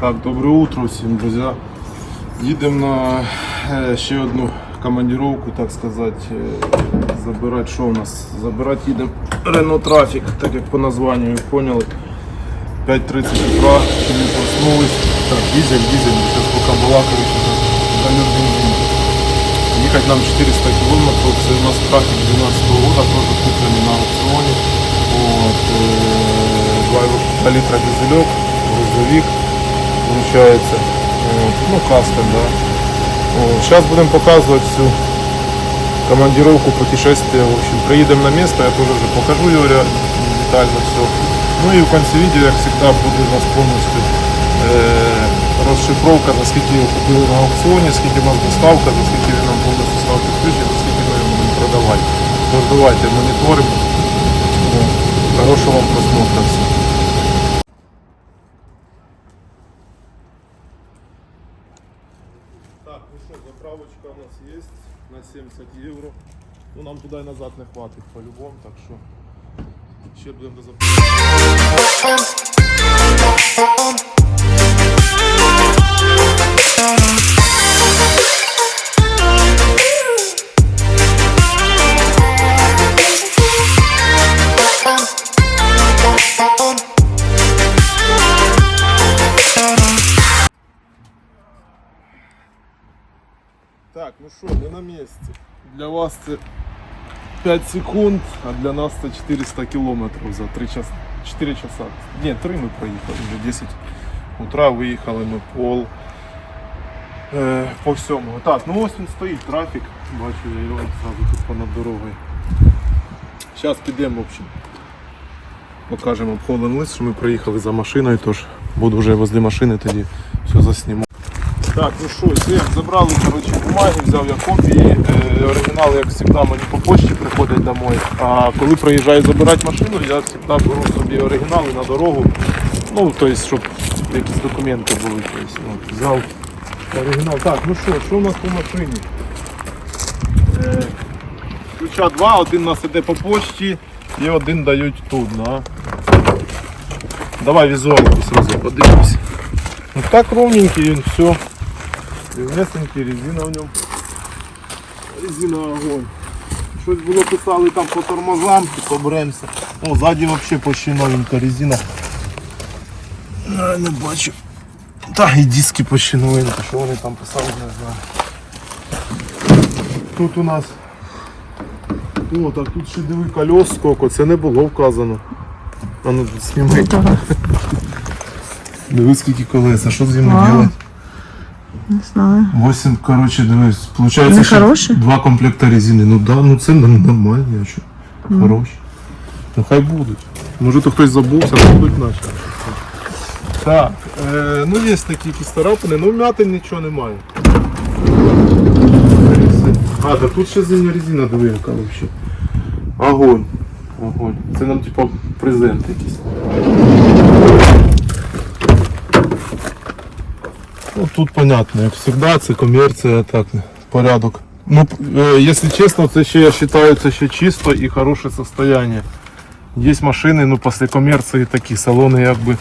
Так, добре утро всім, друзі. Їдемо на е, ще одну командировку, так сказати. е, Забирати, що у нас? Забирати їдемо Renault Traffic, так як по названню, ви поняли. 5.30 утра, не проснулись. Так, дизель, дизель, зараз поки була, коротше, залив бензин. Їхати нам 400 кілометрів, це у нас трафік 12 года, теж куплений на аукціоні. От, е, 2 літра дизельок, грузовик, получается. От, ну, кастом, да. Сейчас будем показывать всю командировку путешествия. В общем, приедем на место, я тоже уже покажу Юрия детально все. Ну и в конце видео, как всегда, буде у нас повністю е, розшифровка, за скільки його купили на аукціоні, скільки у нас доставка, за скільки нам повністю став підключений, за скільки ми його будемо продавати. Тож давайте моніторимо. О, Хорошого вам просмотра всім. Так, ну що, заправочка у нас є на 70 євро. Ну нам туди і назад не хватить по-любому, так що ще будемо до. Для вас це 5 секунд, а для нас це 400 кілометрів за 3 час, 4 часа. Ні, 3 ми проїхали, вже 10 утра виїхали ми пол е, по всьому. Так, ну ось він стоїть, трафік. Бачу я його зразу тут понад дорогою. Зараз підемо, в общем. Покажемо обходимо лист, що ми приїхали за машиною, тож буду вже возле машини тоді все засніму. Так, ну що, все, забрали коротше, бумаги, взяв я копії. Е, оригінал, як завжди, мені по почті приходять домой. А коли приїжджаю забирати машину, я завжди беру собі оригінали на дорогу. Ну, тобто, щоб якісь документи були. Тобто, от, взяв оригінал. Так, ну що, що у нас по машині? Е, ключа два, один у нас іде по почті і один дають тут. Да? Давай візуалку сразу подивимось. Ну так ровненький він, все. Рівнесенький, резина в ньому. Резина огонь. Щось було писали там по тормозам, по бремсах. О, ззаді взагалі почти новенька резина. А, не бачу. Та і диски почти новенькі, що вони там писали, не знаю. Тут у нас. О, так тут ще диви колес сколько, це не було вказано. А ну знімай. Диви скільки колес, а що з ними робити? Не знаю. 8, короче, дивись, ще хороші? два комплекта резини. Ну да, ну це норм- нормальні, а що? Хороші. Ну хай будуть. Може то хтось забувся, але будуть наші. Так, е, ну є такі якісь царапини, ну вмятин нічого немає. А, так тут ще зимня резина, диви, яка взагалі. Огонь. Огонь. Це нам типа презент якийсь. Ну, тут понятно, як завжди, це комерція, так, порядок. Ну, е, якщо чесно, це ще я вважаю, це ще чисто і хороше состояние. Є машини, ну після комерції такі салони якби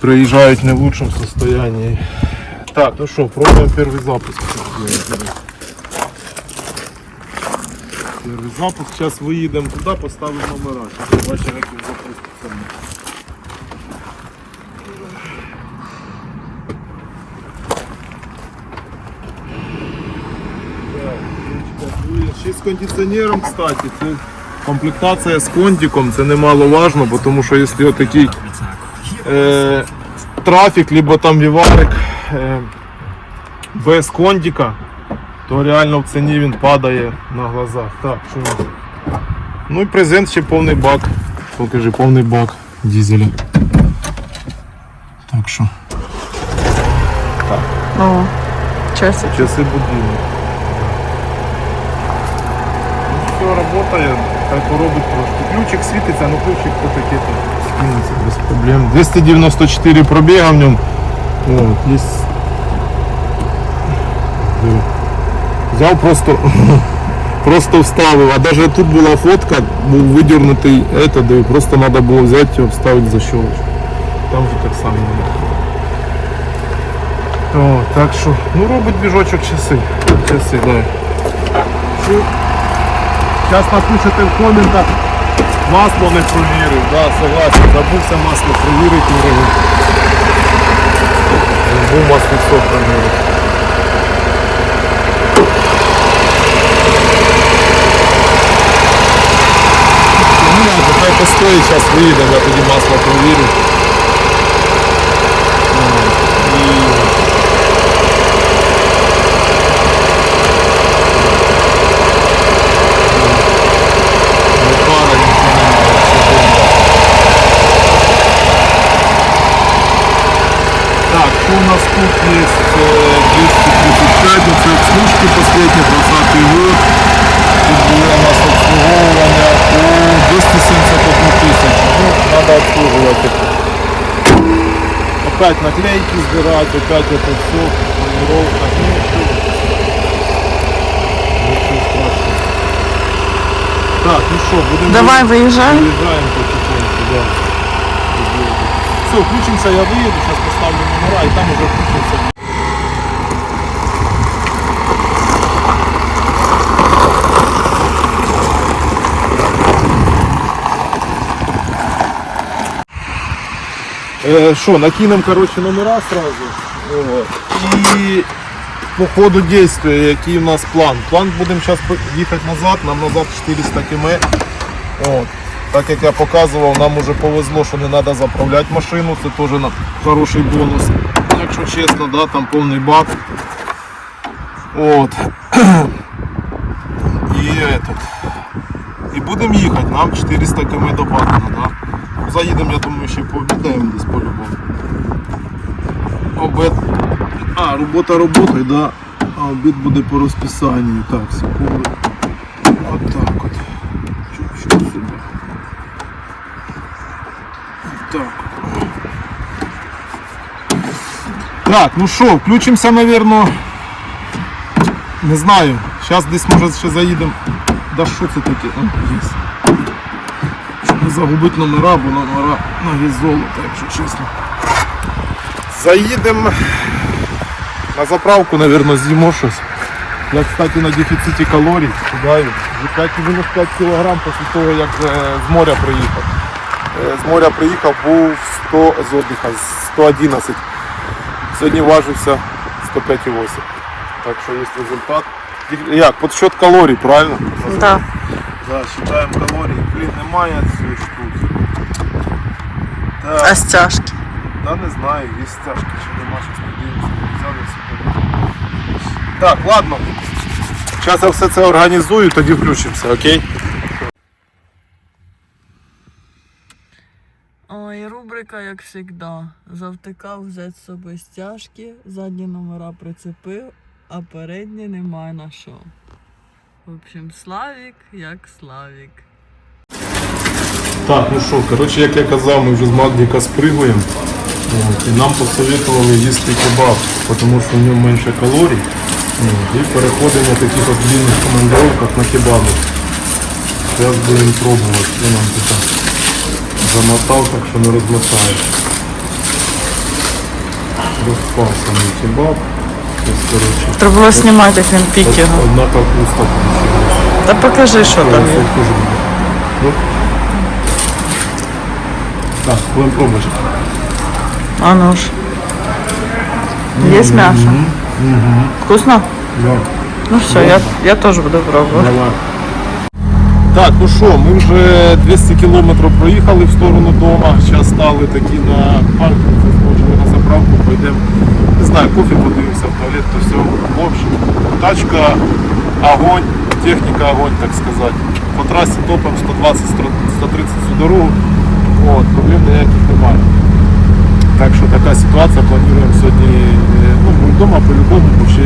приїжджають не в лучшому состоянии. Так, ну що, пробуємо перший запуск. Перший запуск, зараз виїдемо туди, поставимо номера. Бачимо, як він запуститься. Ще з кондиціонером, кстати, це комплектація з кондиком, це немаловажно, тому що якщо отакий е, трафік, либо там віварик е, без кондика, то реально в ціні він падає на глазах. Так, що у нас? Ну і презент ще повний бак. Покажи, повний бак дизеля. Так що, О, часик. часи будильник. працює, хай поробить трошки. Ключик світиться, ну ключик то таке то скинеться без проблем. 294 пробіга в ньому. От, є... Диви. Взяв просто, просто вставив, а навіть тут була фотка, був видернутий, это, диви, просто треба було взяти його, вставити защелочку. Там же так само. О, так що, ну робить двіжочок часи. Часи, да. Зараз напишете в коментах, масло не провірив, да, согласен, забувся масло провірити не робив. Був масло все провірив. Ну, постоїть, зараз виїдемо, я тоді масло провірю. Опять наклейки сбирать, опять это все, планировка. Ничего страшного. Так, ну что, будем Давай виїжджаємо. Выезжаем потихоньку, да. Все, включимся, я выеду, сейчас поставлю номера и там уже включимся. Что, накинем, короче, номера сразу. И по ходу действия, який у нас план. План будемо зараз їхати назад, нам назад 400 км. От. Так як я показував, нам уже повезло, що не треба заправляти машину, це теж хороший бонус. Якщо чесно, да, там повний бак. От. І этот. І будемо їхати, нам 400 км до Батона, да? Заїдемо, я думаю, ще пообідаємо десь по-любому. Обед. А, робота роботою, да. А обід буде по розписанню. Так, секунду. От так от. Чуть-чуть сюди. Так. Так, ну що, включимося, наверное. Не знаю. Зараз десь може ще заїдемо. Да що це таке? О, є. Не загубити номера, бо номера на золота, якщо чесно. Заїдемо на заправку, мабуть, з'їмо щось. Я, кстати, на дефіциті калорій кидаю. Вже 5, мінус 5 кг після того, як е, з моря приїхав. Е, З моря приїхав, був 100 з отдиха, 111. Сьогодні важився 105,8. Так що є результат. Як, підсчет калорій, правильно? Да. Да, считаємо калорії. Блін, немає цієї штуки. Так. А стяжки. Да не знаю, є стяжки, чи нема, щось подивимося. Взяли собі. Так, ладно. Зараз я все це організую, тоді включимося, окей? Ой, рубрика, як завжди. Завтикав взяти з собою стяжки, задні номера прицепив, а передні немає на що. В общем, Славік як Славік. Так, ну що, коротше, як я казав, ми вже з Магдіка спригуємо. От, і нам посоветували їсти кебаб, тому що в ньому менше калорій. От, і переходимо в таких от длинних командировках на кебаби. Зараз будемо пробувати, що нам тут замотав, так що не розмотаєш. Розпався мій кебаб. Ось, коротше, Треба було знімати, як він пік його. одна капуста. Та покажи, що там є. Ну. Так, будемо пробувати. А ну ж. Є м'ясо? Вкусно? Да. Ну все, я, я теж буду пробувати. Давай. Так, ну що, ми вже 200 кілометрів проїхали в сторону дома. Зараз стали такі на паркінг, заскочили на заправку, пойдемо. Не знаю, кофе подивимося в туалет, то все. В общем, тачка огонь, техніка огонь, так сказати. По трасі топом 120-130 всю дорогу. От, проблем ніяких немає. Так що така ситуація, плануємо сьогодні, е, ну, ми вдома по-любому, бо ще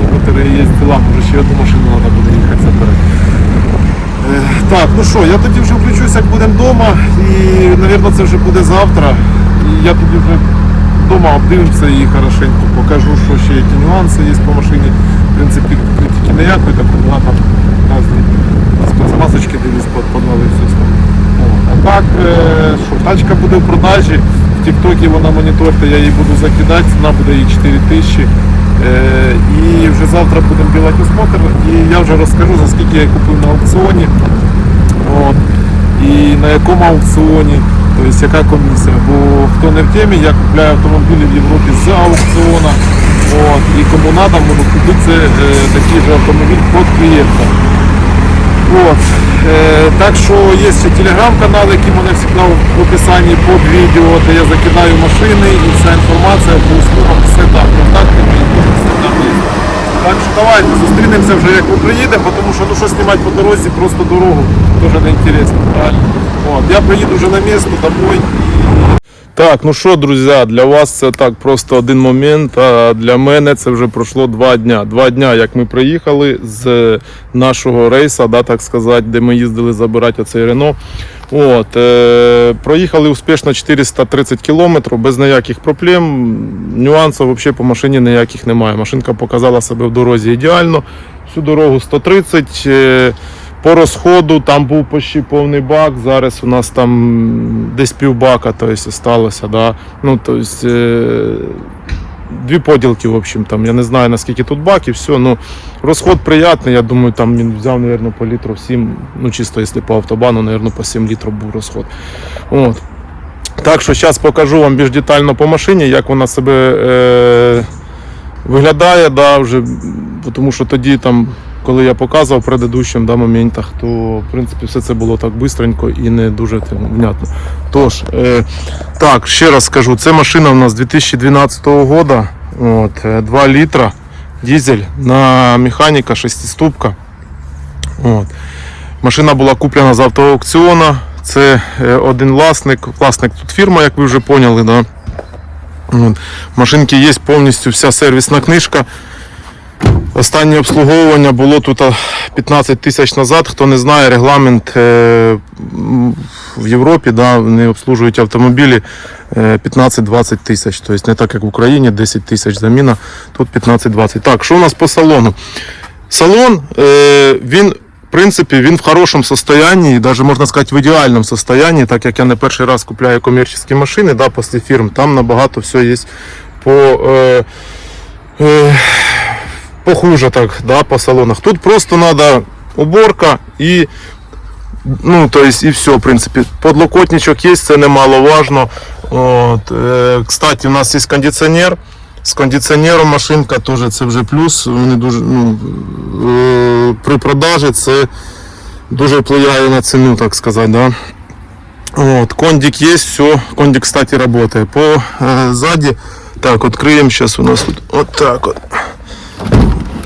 некоторі є діла, може ще одну машину треба буде їхати забирати. Е, Так, ну що, я тоді вже включуся, як будемо вдома, і, мабуть, це вже буде завтра. І я тоді вже вдома обдивимося і хорошенько покажу, що ще які нюанси є по машині. В принципі, критики ніякої, так вона там спецмасочки дивись, подвали все так, е, що, тачка буде в продажі. в Тіктокі вона моніторте, я її буду закидати, ціна буде їй 4 тисячі. Е, і вже завтра будемо білати осмотр. І я вже розкажу, за скільки я купив на аукціоні. От. І на якому аукціоні, тобто яка комісія. Бо хто не в темі, я купляю автомобілі в Європі з аукціона. От. І кому треба, можу купити е, такий же автомобіль під клієнта. От. Е, так що є ще телеграм-канал, який мене завжди в описанні під відео, де я закидаю машини і вся інформація по услугам, все там. Контакти мої теж все там є. Так що давайте зустрінемося вже як ми приїдемо, тому що ну що знімати по дорозі, просто дорогу теж не інтересно. Правильно? От. Я приїду вже на місто домой. Так, ну що, друзі, для вас це так просто один момент, а для мене це вже пройшло два дня. Два дня, як ми приїхали з нашого рейсу, да, так сказати, де ми їздили забирати оцей Рено. От, е, проїхали успішно 430 кілометрів, без ніяких проблем. Нюансів взагалі по машині ніяких немає. Машинка показала себе в дорозі ідеально. Всю дорогу 130. Е, по розходу там був почти повний бак. Зараз у нас там десь півбака тобто, сталося. Да? Ну, тобто, дві поділки, в общем, там. Я не знаю наскільки тут бак і все. Ну, розход приятний. Я думаю, там він взяв, мабуть, по літру 7, ну чисто якщо по автобану, мабуть, по 7 літрів був розход. От. Так що зараз покажу вам більш детально по машині, як вона себе е, виглядає, да, вже, тому що тоді там. Коли я показував в предыдущим да, моментах, то в принципі все це було так бистренько і не дуже тим, внятно. Тож, е, так, ще раз скажу, це машина у нас 2012 року, от, е, 2 літра, дизель на механіка, шестиступка. От. Машина була куплена з автоаукціону. Це е, один власник. Власник тут фірма, як ви вже поняли. Да? Машинки є повністю вся сервісна книжка. Останнє обслуговування було тут 15 тисяч назад. Хто не знає, регламент е, в Європі да, вони обслужують автомобілі е, 15-20 тисяч. Тобто не так як в Україні 10 тисяч заміна, тут 15-20. Так, що у нас по салону? Салон, е, він, в принципі, він в хорошому состоянні, навіть можна сказати, в ідеальному состоянні, так як я не перший раз купляю комерційні машини да, після фірм, там набагато все є по. Е, е, похуже так, да, по салонах. Тут просто надо уборка і ну, то есть, і все, в принципі. Подлокотничок є, це немаловажно. От, е, кстати, у нас є кондиціонер. З кондиціонером машинка теж це вже плюс. Вони дуже, ну, е, при продажі це дуже впливає на ціну, так сказати. Да? Вот, кондик есть, все. Кондик, кстати, работает. По э, сзади, так, откроем сейчас у нас тут вот так вот.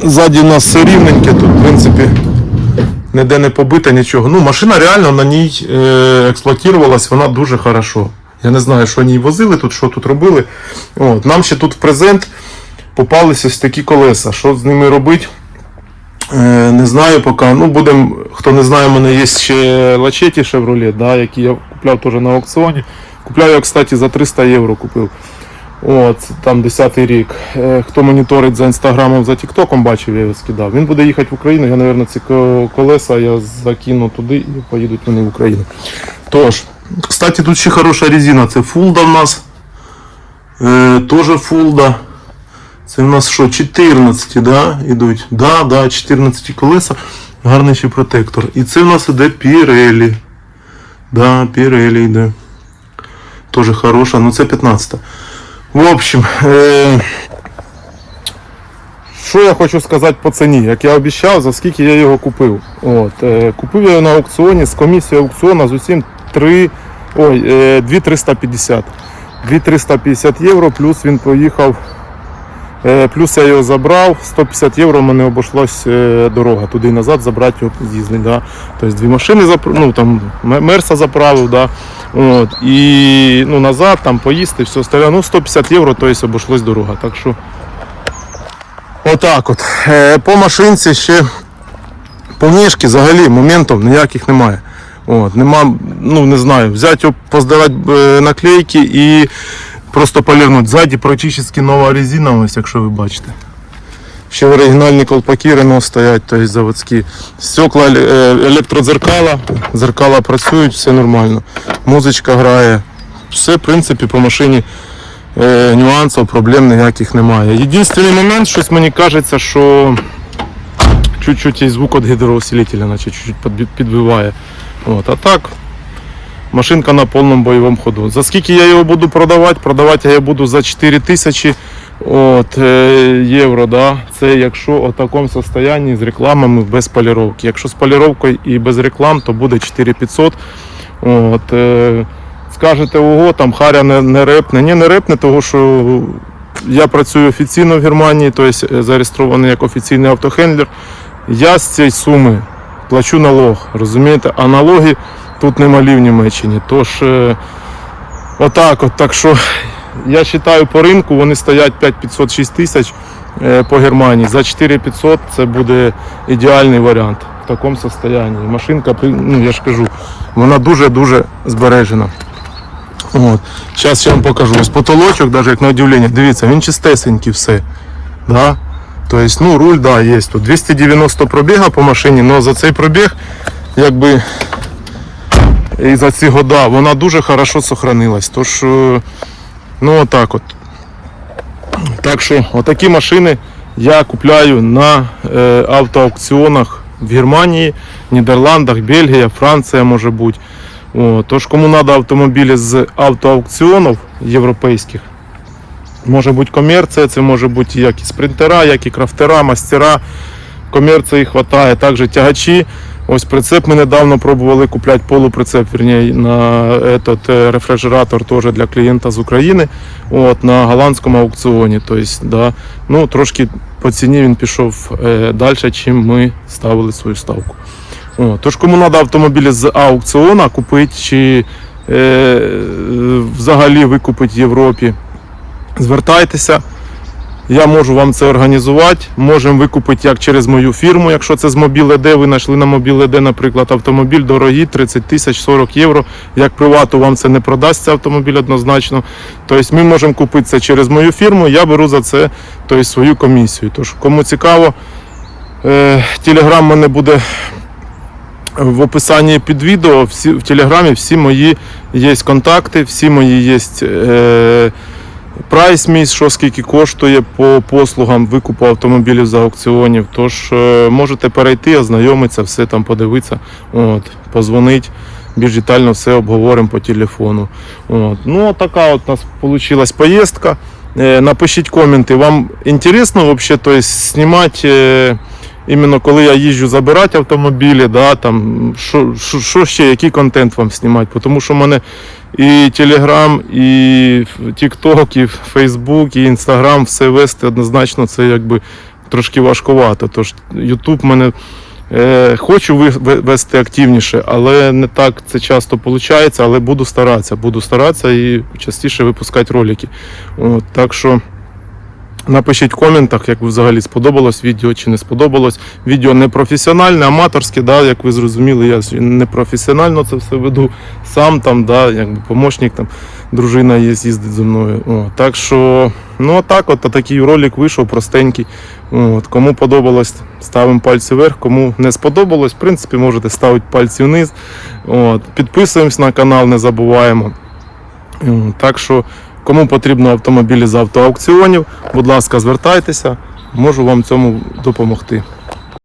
Ззаді у нас все рівненьке, тут, в принципі, ніде не побито, нічого. Ну, машина реально на ній е, експлуатувалась, вона дуже хорошо. Я не знаю, що ній возили тут, що тут робили. От, нам ще тут в презент попалися ось такі колеса. Що з ними робити? Е, не знаю поки. Ну, будем, хто не знає, у мене є ще лачеті Chevrolet, да, які я купляв теж на аукціоні. Купляв я, кстати, за 300 євро купив. От, там 10 рік. Е, Хто моніторить за інстаграмом, за тіктоком, бачив, я його скидав. Він буде їхати в Україну. Я, мабуть, ці колеса я закину туди і поїдуть вони в Україну. Тож, кстати, тут ще хороша резина. Це фулда в нас. Е, теж фулда. Це в нас що, 14, да, ідуть? Да, да, 14 колеса. Гарний ще протектор. І це в нас іде Pirelli. Да, Pirelli йде. Тоже хороша, ну це 15. В общем, е... що я хочу сказати по ціні? Як я обіцяв, за скільки я його купив. От, е... Купив я його на аукціоні з комісією аукціону з усім 3... Ой, е... 2350. 2350 євро, плюс він поїхав. Е, Плюс я його забрав, 150 євро мене обійшлась е, дорога туди і назад, забрати його з'їздити. Да. Тобто дві машини ну, там, Мерса заправив, да. От, і ну, назад там поїсти, все остальне. Ну, 150 євро, тобто обійшлась дорога. Так що отак от. Е, По машинці ще по внешки взагалі моментів ніяких немає. От, нема, ну не знаю, взяти його, поздавати наклейки і просто полірнути. Ззаді практично нова резина, ось якщо ви бачите. Ще оригінальні колпаки Рено стоять, тобто заводські. Стекла е, електродзеркала, зеркала працюють, все нормально. Музичка грає. все, в принципі, по машині е, нюансів, проблем ніяких немає. Єдиний момент, щось мені кажеться, що чуть-чуть і звук від гідроусилителя, наче чуть-чуть підбиває. От, а так, машинка на повному бойовому ходу. За скільки я його буду продавати? Продавати я буду за 4 тисячі от, е, євро. Да? Це якщо у такому стані з рекламами без поліровки. Якщо з поліровкою і без реклам, то буде 4500. От, е, скажете, ого, там Харя не, не репне. Ні, не репне, тому що я працюю офіційно в Германії, тобто зареєстрований як офіційний автохендлер. Я з цієї суми плачу налог, розумієте? А налоги тут немалі в Німеччині. Тож, е, отак от. Так що я вважаю по ринку, вони стоять 5500-6 тисяч е, по Германії. За 4500 це буде ідеальний варіант в такому стані. Машинка, ну я ж кажу, вона дуже-дуже збережена. От. Зараз я вам покажу. Ось потолочок, навіть як на удивлення, дивіться, він чистесенький все. Да? Тобто, ну, руль, да, є тут. 290 пробіга по машині, але за цей пробіг, якби і за ці года вона дуже хорошо сохранилась. Тож, е, ну отак от. Так що, отакі машини я купляю на е, автоаукціонах в Германії, Нідерландах, Бельгія, Франція може бути. О, тож, кому треба автомобілі з автоаукціонів європейських, може бути комерція, це може бути як і спринтера, як і крафтера, мастера. Комерції вистачає, також тягачі. Ось прицеп ми недавно пробували купляти полуприцеп, вірніше, на этот, е, рефрижератор теж для клієнта з України от, на голландському аукціоні. Тобто, да, ну, трошки по ціні він пішов е, далі, ніж ми ставили свою ставку. О, тож кому треба автомобілі з аукціона купити чи е, взагалі викупити в Європі, звертайтеся. Я можу вам це організувати. Можемо викупити як через мою фірму, якщо це з Мобіле.д, ви знайшли на Мобіле.д, наприклад, автомобіль дорогий, 30 тисяч 40 євро. Як привату вам це не продасться автомобіль однозначно. Тобто ми можемо купити це через мою фірму, я беру за це тобто, свою комісію. Тож, кому цікаво, е, телеграм мене буде в описанні під відео. Всі, в телеграмі всі мої є контакти, всі мої є. Е, Прайс мій, що скільки коштує по послугам викупу автомобілів за аукціонів. Тож е, можете перейти, ознайомитися, все там подивитися, от, позвонить. Більш детально все обговоримо по телефону. От. Ну, така от у нас вийшла поїздка. Е, напишіть коменти. Вам інтересно есть, знімати, е, іменно коли я їжджу забирати автомобілі, да, там, що, що, ще, який контент вам знімати. Тому що в мене і Telegram, і TikTok, і Facebook, і Instagram, все вести однозначно це якби трошки важкувато. Тож YouTube мене е, хочу вести активніше, але не так це часто виходить, але буду старатися. Буду старатися і частіше випускати ролики. От, так що. Напишіть в коментах, як взагалі сподобалось відео чи не сподобалось. Відео не професіональне, аматорське, да, як ви зрозуміли, я не професіонально це все веду. Сам там, да, якби помощник, там, дружина є, їздить зі мною. О, так що, ну так, от такий ролик вийшов простенький. От, кому подобалось, ставимо пальці вверх. Кому не сподобалось, в принципі, можете ставити пальці вниз. От, підписуємось на канал, не забуваємо. Так що, кому потрібно автомобілі з автоаукціонів, будь ласка, звертайтеся, можу вам цьому допомогти.